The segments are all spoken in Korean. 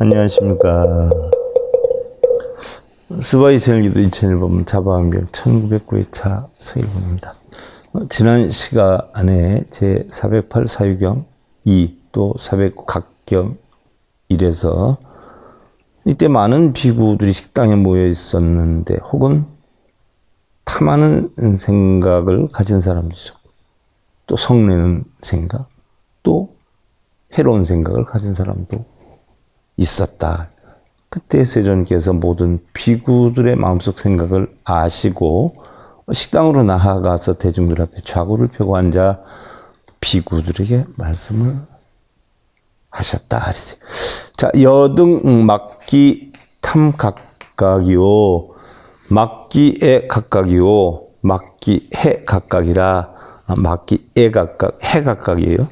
안녕하십니까. 스바이 채널기도 2001번 자바한병 1909회차 서일본입니다. 어, 지난 시간에 제408 사유경 2, 또 409 각경 1에서 이때 많은 비구들이 식당에 모여 있었는데 혹은 탐하는 생각을 가진 사람도 있었고 또 성내는 생각 또 해로운 생각을 가진 사람도 있었다. 그때 세존께서 모든 비구들의 마음속 생각을 아시고 식당으로 나아가서 대중들 앞에 좌고를 펴고 앉아 비구들에게 말씀을 하셨다. 그랬어요. 자, 여등 막기 탐 각각이요. 막기에 각각이요. 막기 해 각각이라 아, 막기 에 각각 해 각각이에요.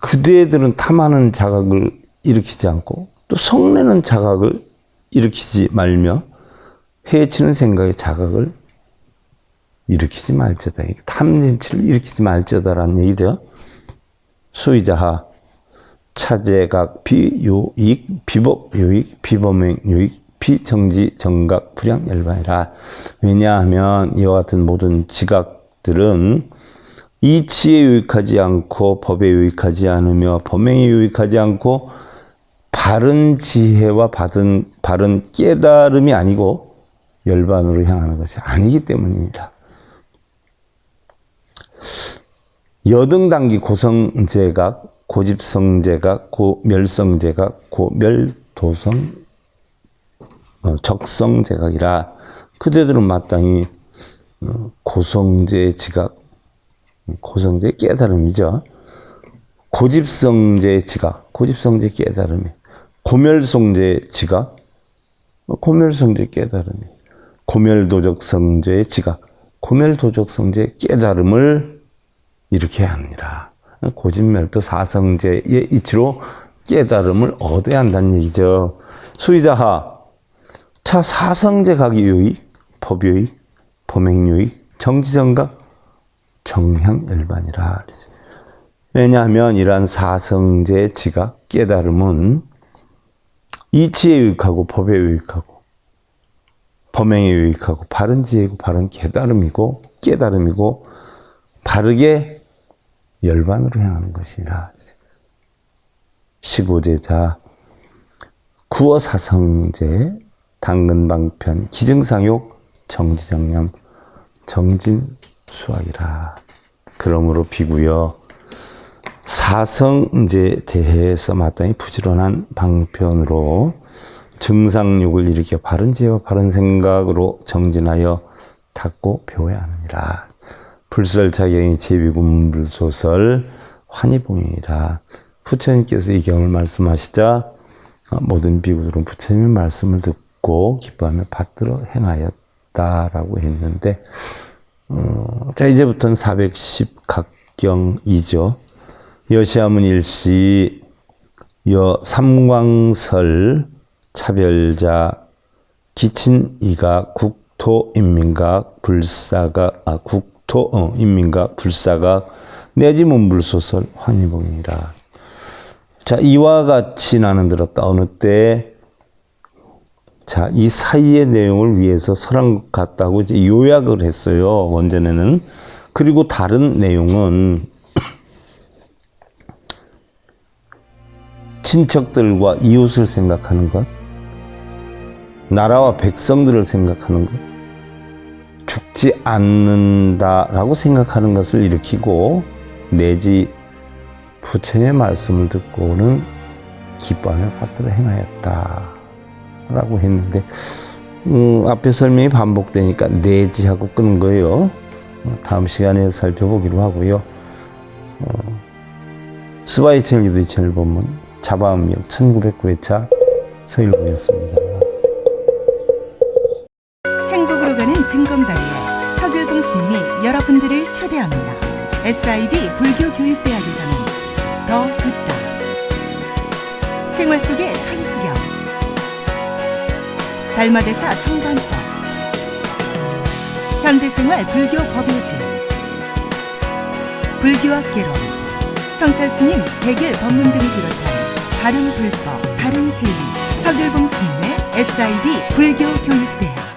그대들은 탐하는 자각을 일으키지 않고 또 성내는 자각을 일으키지 말며 해치는 생각의 자각을 일으키지 말지어다. 탐진치를 일으키지 말지어다라는 얘기죠. 수의자하 차제각 비요익 비법 요익 비범행 요익 비정지 정각 불량 열반이라 왜냐하면 이와 같은 모든 지각들은 이치에 유익하지 않고 법에 유익하지 않으며 범행에 유익하지 않고 바른 지혜와 받은 바른 깨달음이 아니고 열반으로 향하는 것이 아니기 때문이라. 여등단기 고성제각, 고집성제각, 고멸성제각, 고멸도성, 어, 적성제각이라 그대들은 마땅히 어, 고성제 지각, 고성제 깨달음이죠. 고집성제 지각, 고집성제 깨달음이. 고멸성제 지각, 고멸성제 깨달음이. 고멸도적성제 지각, 고멸도적성제 깨달음을 일으켜야 합니다. 고집멸도 사성제의 이치로 깨달음을 얻어야 한다는 얘기죠. 수의자하, 차 사성제 각이 요익, 법요익, 범행요익, 정지정각, 정향열반이라. 왜냐하면 이러한 사성제 지각, 깨달음은 이치에 유익하고 법에 유익하고 범행에 유익하고 바른 지혜고 바른 깨달음이고 깨달음이고 바르게 열반으로 향하는 것이라. 시고제자, 구어사성제, 당근방편, 기증상욕, 정지정념, 정진수학이라. 그러므로 비구여 사성제 대해서 마땅히 부지런한 방편으로 증상욕을 일으켜 바른 지혜와 바른 생각으로 정진하여 닦고 배워야 하느니라. 불설자경이 제비군불소설 환희봉이라. 부처님께서 이 경을 말씀하시자 모든 비구들은 부처님의 말씀을 듣고 기뻐하며 받들어 행하였다라고 했는데 어, 자 이제부터는 410각경이죠. 여시아문 일시 여 삼광설 차별자 기친 이가 국토 인민각 불사각 아 국토 어, 인민각 불사각 내지 문불소설 환희봉이라. 자 이와 같이 나는 들었다 어느 때 자, 이 사이의 내용을 위해서 것 같다고 이제 요약을 했어요. 원전에는. 그리고 다른 내용은 친척들과 이웃을 생각하는 것, 나라와 백성들을 생각하는 것, 죽지 않는다라고 생각하는 것을 일으키고 내지 부처님의 말씀을 듣고는 기뻐하며 받들어 행하였다. 라고 했는데, 음, 앞에 설명이 반복되니까 내지하고 끄는 거예요. 어, 다음 시간에 살펴보기로 하고요. 어, 스바이 첼리도 이 채널 보면 자바음역 1909회차 서일보였습니다. 행복으로 가는 진검다리에 서길봉 스님이 여러분들을 초대합니다. SIB 불교교육대학에서는 더 듣다. 생활 속의 천수경. 달마대사 성관법. 현대생활 불교 법요지 불교학 개론 성철 스님 백일 법문 등을 비롯한 바른 불법, 바른 진리. 서글봉 스님의 SID 불교 교육대학.